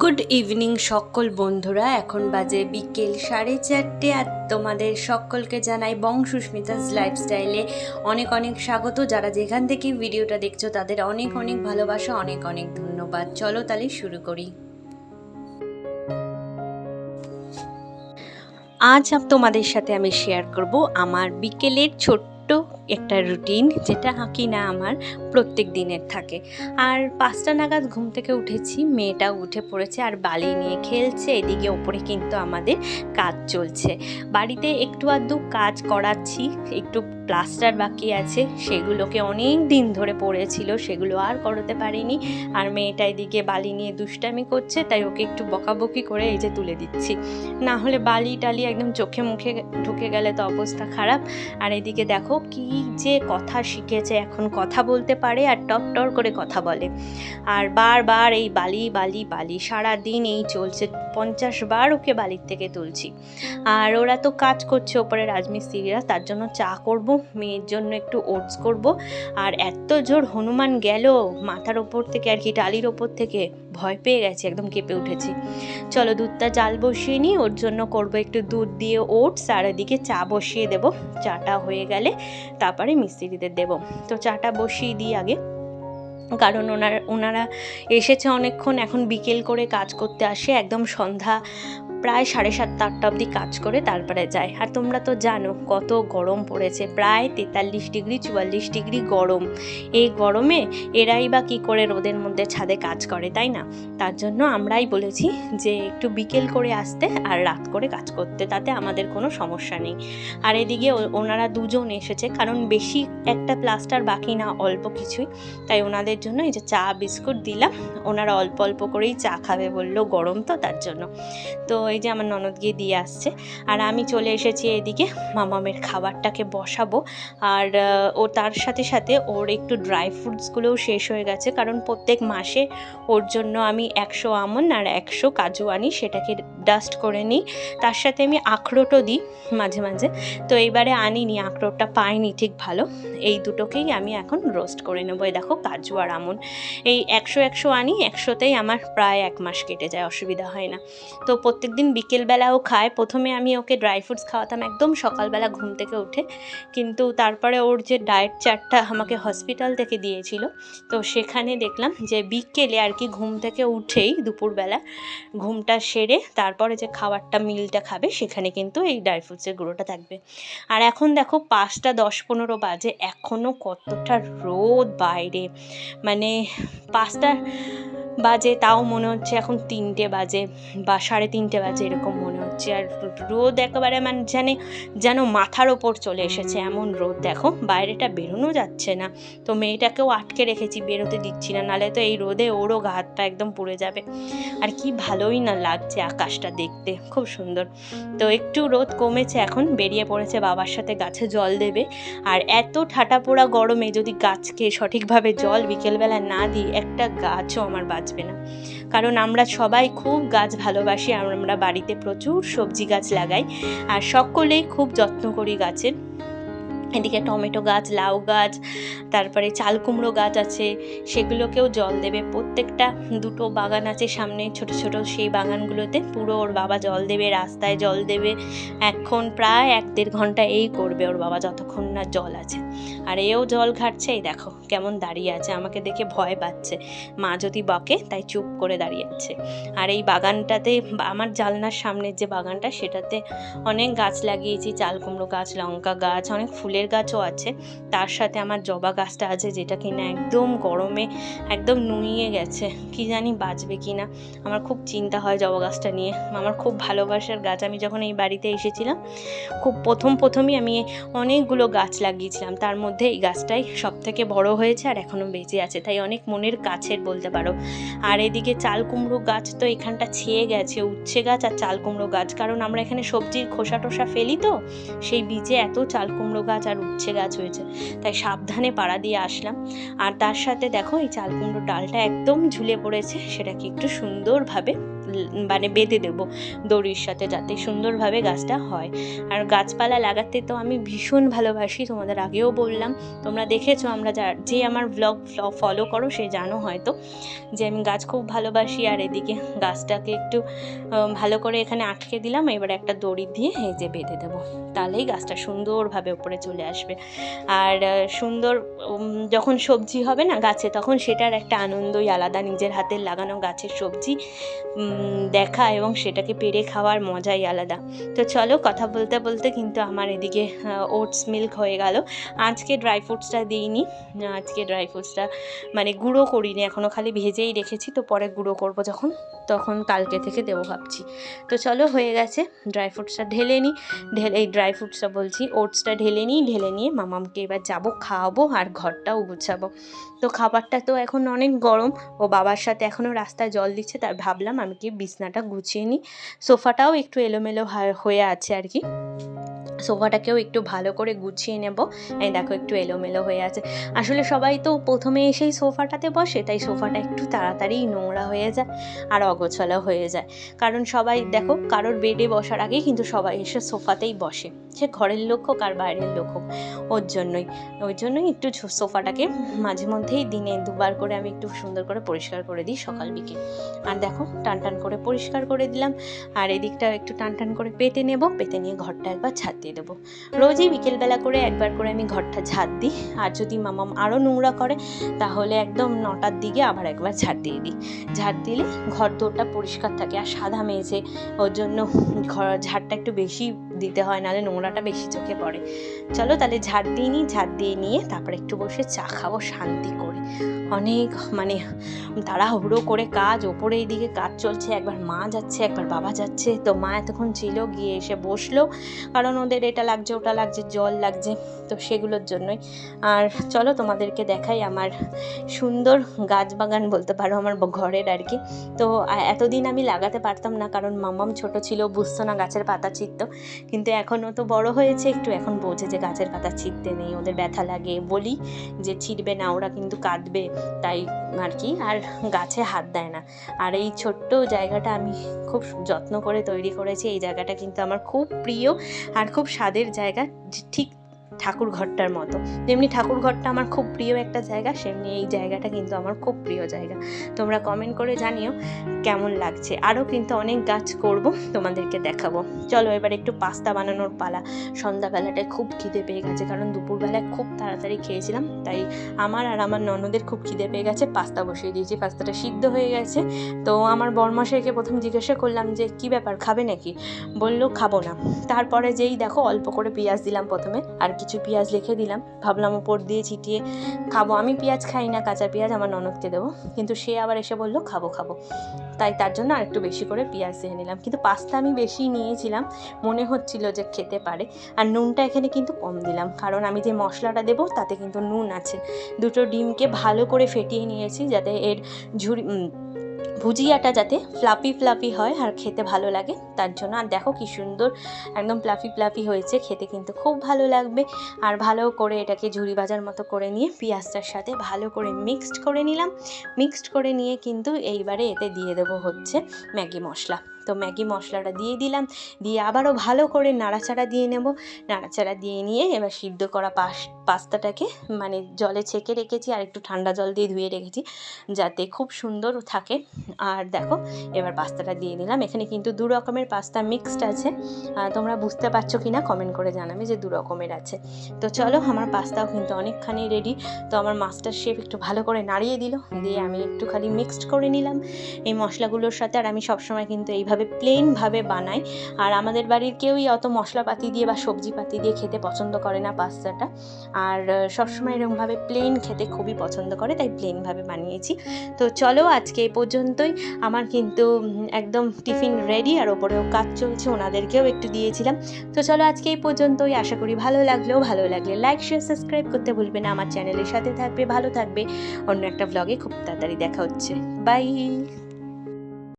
Good evening সকল বন্ধুরা। এখন বাজে বিকেল সাড়ে চারটে আর তোমাদের সকলকে জানাই বং সুস্মিতাস লাইফস্টাইলে অনেক অনেক স্বাগত। যারা যেখান থেকে ভিডিওটা দেখছ, তাদের অনেক অনেক ভালোবাসা, অনেক অনেক ধন্যবাদ। চলো তাহলে শুরু করি। আজ তোমাদের সাথে আমি শেয়ার করব আমার বিকেলের ছোট্ট একটা রুটিন যেটা কি না আমার প্রত্যেক দিনের থাকে। আর পাঁচটা নাগাদ ঘুম থেকে উঠেছি, মেয়েটা উঠে পড়েছে আর বালি নিয়ে খেলছে, এদিকে ওপরে কিন্তু আমাদের কাজ চলছে। বাড়িতে একটু আধটু কাজ করাচ্ছি, একটু প্লাস্টার বাকি আছে, সেগুলোকে অনেক দিন ধরে পড়েছিল, সেগুলো আর করাতে পারিনি। আর মেয়েটা এদিকে বালি নিয়ে দুষ্টামি করছে, তাই ওকে একটু বকাবকি করে এই যে তুলে দিচ্ছি। না হলে বালি টালি একদম চোখে মুখে ঢুকে গেলে তো অবস্থা খারাপ। আর এদিকে দেখো কি যে কথা শিখেছে, এখন কথা বলতে পারে আর টক টর করে কথা বলে। আর বারবার এই বালি বালি বালি সারা দিন এই চলছে, পঞ্চাশ বার ওকে বালির থেকে তুলছি। আর ওরা তো কাজ করছে ওপরে রাজমিস্ত্রিরা, তার জন্য চা করব, মেয়ের জন্য একটু ওটস করব। আর এত জোর হনুমান গেল, মাথার ওপর থেকে আর কি, টালির ওপর থেকে। ভয় পেয়ে গেছি, একদম কেঁপে উঠেছি। চলো দুধটা জাল বসিয়ে নিই, ওর জন্য করব একটু দুধ দিয়ে ওটস, আর এদিকে চা বসিয়ে দেব। চাটা হয়ে গেলে তারপরে মিস্ত্রিদের দেব। তো চাটা বসিয়ে দিই আগে। কারণ ওনার, ওনারা এসেছে অনেকক্ষণ, এখন বিকেল করে কাজ করতে আসে, একদম সন্ধ্যা প্রায় সাড়ে সাতটা আটটা অবধি কাজ করে তারপরে যায়। আর তোমরা তো জানো, কত গরম পড়েছে। প্রায় তেতাল্লিশ ডিগ্রি, চুয়াল্লিশ ডিগ্রি গরম। এই গরমে এরাই বা কী করে রোদের মধ্যে ছাদে কাজ করে, তাই না? তার জন্য আমরাই বলেছি যে, একটু বিকেল করে আসতে আর রাত করে কাজ করতে, তাতে আমাদের কোনো সমস্যা নেই। আর এদিকে ওনারা দুজন এসেছে, কারণ বেশি একটা প্লাস্টার বাকি না, অল্প কিছুই। তাই ওনাদের জন্য এই যে চা, বিস্কুট দিলাম। ওনারা অল্প অল্প করেই চা খাবে বলল, গরম তো তার জন্য। তো এই যে আমার ননদ গিয়ে দিয়ে আসছে। আর আমি চলে এসেছি এদিকে মামামের খাবারটাকে বসাবো। আর ও তার সাথে সাথে ওর একটু ড্রাই ফ্রুটসগুলোও শেষ হয়ে গেছে। কারণ প্রত্যেক মাসে ওর জন্য আমি একশো আমন আর একশো কাজু আনি, সেটাকে ডাস্ট করে নিই। তার সাথে আমি আখরোটও দিই মাঝে মাঝে। তো এইবারে আনিনি, আখরোটটা পাইনি ঠিক ভালো। এই দুটোকেই আমি এখন রোস্ট করে নেব। দেখো কাজু আর আমন। এই একশো একশো আনি, একশোতেই আমার প্রায় এক মাস কেটে যায়, অসুবিধা হয় না। তো প্রত্যেক বিকেলবেলাও খায়। প্রথমে আমি ওকে ড্রাই ফ্রুটস খাওয়াতাম একদম সকালবেলা ঘুম থেকে উঠে। কিন্তু তারপরে ওর যে ডায়েট চার্টটা আমাকে হসপিটাল থেকে দিয়েছিল, তো সেখানে দেখলাম যে বিকেলে আর কি ঘুম থেকে উঠেই দুপুরবেলা ঘুমটা সেরে তারপরে যে খাবারটা মিলটা খাবে, সেখানে কিন্তু এই ড্রাই ফ্রুটসের গুঁড়োটা থাকবে। আর এখন দেখো পাঁচটা দশ পনেরো বাজে এখনও কতটা রোদ বাইরে। মানে পাঁচটা বাজে তাও মনে হচ্ছে এখন তিনটে বাজে বা সাড়ে তিনটে বাজে এরকম মনে হচ্ছে আর রোদ একেবারে মানে জানে যেন মাথার ওপর চলে এসেছে। এমন রোদ দেখো, বাইরেটা বেরোনো যাচ্ছে না। তো মেয়েটাকেও আটকে রেখেছি, বেরোতে দিচ্ছি না, নালে তো এই রোদে ওরও গা হাতটা একদম পুড়ে যাবে। আর কি ভালোই না লাগছে আকাশটা দেখতে, খুব সুন্দর। তো একটু রোদ কমেছে এখন, বেরিয়ে পড়েছে বাবার সাথে, গাছে জল দেবে। আর এত ঠাটা পোড়া গরমে যদি গাছকে সঠিকভাবে জল বিকেলবেলা না দিই, একটা গাছও আমার বাঁচবে না। কারণ আমরা সবাই খুব গাছ ভালোবাসি, আর আমরা বাড়িতে প্রচুর সবজি গাছ লাগাই। আর সকলেই খুব যত্ন করি গাছের। এদিকে টমেটো গাছ, লাউ গাছ, তারপরে চাল কুমড়ো গাছ আছে, সেগুলোকেও জল দেবে। প্রত্যেকটা দুটো বাগান আছে সামনে ছোট ছোট, সেই বাগানগুলোতে পুরো ওর বাবা জল দেবে, রাস্তায় জল দেবে। এখন প্রায় এক দেড় ঘণ্টা এই করবে ওর বাবা যতক্ষণ না জল আছে। আর এও জল ঘাটছে, এই দেখো কেমন দাঁড়িয়ে আছে, আমাকে দেখে ভয় পাচ্ছে। মা যদি বকে, তাই চুপ করে দাঁড়িয়ে আছে। আর এই বাগানটাতে, আমার জালনার সামনের যে বাগানটা, সেটাতে অনেক গাছ লাগিয়েছি, চাল কুমড়ো গাছ, লঙ্কা গাছ, অনেক ফুলের গাছও আছে। তার সাথে আমার জবা গাছটা আছে, যেটা কিনা একদম গরমে একদম নুইয়ে গেছে। কি জানি বাঁচবে কি না আমার খুব চিন্তা হয় জবা গাছটা নিয়ে। আমার খুব ভালোবাসার গাছ। আমি যখন এই বাড়িতে এসেছিলাম, খুব প্রথম প্রথমই আমি অনেকগুলো গাছ লাগিয়েছিলাম। তার মধ্যে এই গাছটাই সব থেকে বড় হয়েছে আর এখনও বেঁচে আছে। তাই অনেক মনের কাছের বলতে পারো। আর এদিকে চাল কুমড়ো গাছ তো এখানটা ছেয়ে গেছে, উচ্ছে গাছ আর চাল কুমড়ো গাছ। কারণ আমরা এখানে সবজির খোসা টোসা ফেলি তো, সেই বীজে এত চাল কুমড়ো গাছ আর উচ্ছে গাছ হয়েছে। তাই সাবধানে পাড়া দিয়ে আসলাম। আর তার সাথে দেখো এই চাল কুমড়ো ডালটা একদম ঝুলে পড়েছে, সেটাকে একটু সুন্দরভাবে মানে বেঁধে দেবো দড়ির সাথে যাতে সুন্দরভাবে গাছটা হয়। আর গাছপালা লাগাতে তো আমি ভীষণ ভালোবাসি, তোমাদের আগেও বললাম। তোমরা দেখেছ আমরা যা, যে আমার ব্লগ ফলো করো সে জানো হয়তো যে আমি গাছ খুব ভালোবাসি আর এদিকে গাছটাকে একটু ভালো করে এখানে আটকে দিলাম, এবার একটা দড়ি দিয়ে যে বেঁধে দেবো। তাহলেই গাছটা সুন্দরভাবে উপরে চলে আসবে। আর সুন্দর যখন সবজি হবে না গাছে, তখন সেটার একটা আনন্দই আলাদা। নিজের হাতের লাগানো গাছের সবজি দেখা এবং সেটাকে পেরে খাওয়ার মজাই আলাদা। তো চলো কথা বলতে বলতে কিন্তু আমার এদিকে ওটস মিল্ক হয়ে গেল। আজকে ড্রাই ফ্রুটসটা দিইনি। আজকে ড্রাই ফ্রুটসটা মানে গুঁড়ো করিনি এখনও খালি ভেজেই রেখেছি। তো পরে গুঁড়ো করব যখন, তখন কালকে থেকে দেবো ভাবছি। তো চলো হয়ে গেছে ড্রাই ফ্রুটসটা ঢেলে নিই ঢেলে, এই ড্রাই ফ্রুটসটা বলছি ওটসটা ঢেলে নিই ঢেলে নিয়ে মামামকে এবার যাব, খাওয়াবো আর ঘরটাও গুছাবো। তো খাবারটা তো এখন অনেক গরম, ও বাবার সাথে এখনও রাস্তায় জল দিচ্ছে, তাই ভাবলাম আমি বিছনাটা গুছিয়ে নিই। সোফাটাও একটু এলোমেলো হয়ে আছে আর কি। সোফাটাকেও একটু ভালো করে গুছিয়ে নেব। এই দেখো, একটু এলোমেলো হয়ে আছে। আসলে সবাই তো প্রথমে এসেই সোফাটাতে বসে, তাই সোফাটা একটু তাড়াতাড়ি নোংরা হয়ে যায় আর অগোছালো হয়ে যায়। কারণ সবাই, দেখো, কারোর বেডে বসার আগেই কিন্তু সবাই এসে সোফাতেই বসে। সে ঘরের লোক হোক আর বাইরের লোক হোক, ওর জন্যই। ওই জন্যই একটু সোফাটাকে মাঝে মধ্যেই দিনে দুবার করে আমি একটু সুন্দর করে পরিষ্কার করে দিই সকাল বিকেল। আর দেখো, টান টান করে পরিষ্কার করে দিলাম। আর এদিকটা একটু টান টান করে পেতে নেব। পেতে নিয়ে ঘরটা একবার দিয়ে দেবো। রোজই বিকেলবেলা করে একবার করে আমি ঘরটা ঝাঁট দিই। আর যদি মামাম আরও নোংরা করে, তাহলে একদম নটার দিকে আবার একবার ঝাঁট দিয়ে দিই। ঝাঁট দিলে ঘর দোরটা পরিষ্কার থাকে। আর সাদা মেঝে ওর জন্য ঘর ঝাড়টা একটু বেশি দিতে হয়, নাহলে নোংরাটা বেশি চোখে পড়ে। চলো তাহলে ঝাড় দিয়ে নিই ঝাড় দিয়ে নিয়ে তারপর একটু বসে চা খাব, শান্তি করে। অনেক মানে তাড়াহুড়ো করে কাজ, ওপরে এইদিকে কাজ চলছে, একবার মা যাচ্ছে, একবার বাবা যাচ্ছে। তো মা এতক্ষণ ছিল, গিয়ে এসে বসল। কারণ ওদের এটা লাগছে, ওটা লাগছে, জল লাগছে, তো সেগুলোর জন্যই। আর চলো তোমাদেরকে দেখাই আমার সুন্দর গাছ বাগান বলতে পারো আমার ঘরের আর কি। তো এতদিন আমি লাগাতে পারতাম না, কারণ মামাম ছোট ছিল, বুঝতো না গাছের পাতা ছিঁড়ত। কিন্তু এখনও তো বড় হয়েছে, একটু এখন বোঝে যে গাছের পাতা ছিঁড়তে নেই, ওদের ব্যথা লাগে। বলি যে ছিঁড়বে না, ওরা কিন্তু কাঁদবে। তাই আর কি, আর গাছে হাত দেয় না। আর এই ছোট্ট জায়গাটা আমি খুব যত্ন করে তৈরি করেছি। এই জায়গাটা কিন্তু আমার খুব প্রিয় আর খুব স্বাদের জায়গা। ঠিক ঠাকুর ঘরটার মতো। যেমনি ঠাকুর ঘরটা আমার খুব প্রিয় একটা জায়গা, সেমনি এই জায়গাটা কিন্তু আমার খুব প্রিয় জায়গা। তোমরা কমেন্ট করে জানিও কেমন লাগছে। আরও কিন্তু অনেক গাছ করব, তোমাদেরকে দেখাবো। চলো এবার একটু পাস্তা বানানোর পালা। সন্ধ্যাবেলাটায় খুব খিদে পেয়ে গেছে, কারণ দুপুরবেলায় খুব তাড়াতাড়ি খেয়েছিলাম, তাই আমার আর আমার ননদের খুব খিদে পেয়ে গেছে। পাস্তা বসিয়ে দিয়েছি, পাস্তাটা সিদ্ধ হয়ে গেছে। তো আমার বরমশাইকে প্রথম জিজ্ঞাসা করলাম যে, কি ব্যাপার, খাবে নাকি? বলল, খাব না। তারপরে যেই দেখো, অল্প করে পেঁয়াজ দিলাম প্রথমে, আর কিছু পেঁয়াজ লিখে দিলাম। ভাবলাম ওপর দিয়ে ছিটিয়ে খাব। আমি পেঁয়াজ খাই না, কাঁচা পেঁয়াজ আমার ননদকে দেবো। কিন্তু সে আবার এসে বলল, খাব খাব। তাই তার জন্য আরেকটু বেশি করে পেঁয়াজ দিয়ে নিলাম। কিন্তু পাস্তা আমি বেশি নিয়েছিলাম। মনে হচ্ছিল যে খেতে পারে। আর নুনটা এখানে কিন্তু কম দিলাম। কারণ আমি যে মশলাটা দেবো, তাতে কিন্তু নুন আছে। দুটো ডিমকে ভালো করে ফেটিয়ে নিয়েছি যাতে এর ঝুড়ি ভুজিয়াটা যাতে ফ্লাফি ফ্লাফি হয় আর খেতে ভালো লাগে, তার জন্য। আর দেখো কি সুন্দর, একদম প্লাফি প্লাফি হয়েছে, খেতে কিন্তু খুব ভালো লাগবে। আর ভালো করে এটাকে ঝুড়ি বাজার মতো করে নিয়ে পেঁয়াজটার সাথে ভালো করে মিক্সড করে নিলাম। মিক্সড করে নিয়ে কিন্তু এইবারে এতে দিয়ে দেবো হচ্ছে ম্যাগি মশলা। তো ম্যাগি মশলাটা দিয়ে দিলাম। দিয়ে আবারও ভালো করে নাড়াচাড়া দিয়ে নেব। নাড়াচাড়া দিয়ে নিয়ে এবার সিদ্ধ করা পাস পাস্তাটাকে মানে জলে ছেঁকে রেখেছি আর একটু ঠান্ডা জল দিয়ে ধুয়ে রেখেছি যাতে খুব সুন্দর থাকে। আর দেখো, এবার পাস্তাটা দিয়ে দিলাম এখানে কিন্তু দু রকমের পাস্তা মিক্সড আছে। তোমরা বুঝতে পারছ কি না কমেন্ট করে জানাবে যে দু রকমের আছে। তো চলো, আমার পাস্তাও কিন্তু অনেকখানি রেডি তো আমার মাস্টার শেফ একটু ভালো করে নাড়িয়ে দিল। দিয়ে আমি একটু খালি মিক্সড করে নিলাম। এই মশলাগুলোর সাথে আর আমি সবসময় কিন্তু এইভাবে প্লেনভাবে বানাই আর আমাদের বাড়ির কেউই অত মশলাপাতি দিয়ে বা সবজিপাতি দিয়ে খেতে পছন্দ করে না পাস্তাটা। আর সবসময় এরকমভাবে প্লেন খেতে খুবই পছন্দ করে, তাই প্লেনভাবে বানিয়েছি। তো চলো আজকে এই পর্যন্তই। আমার কিন্তু একদম টিফিন রেডি আর ওপরেও কাজ চলছে, ওনাদেরকেও একটু দিয়েছিলাম। তো চলো আজকে এই পর্যন্তই। আশা করি ভালো লাগলেও ভালো লাগলে লাইক শেয়ার সাবস্ক্রাইব করতে ভুলবে না। আমার চ্যানেলের সাথে থাকবে, ভালো থাকবে। অন্য একটা ব্লগে খুব তাড়াতাড়ি দেখা হচ্ছে। বাই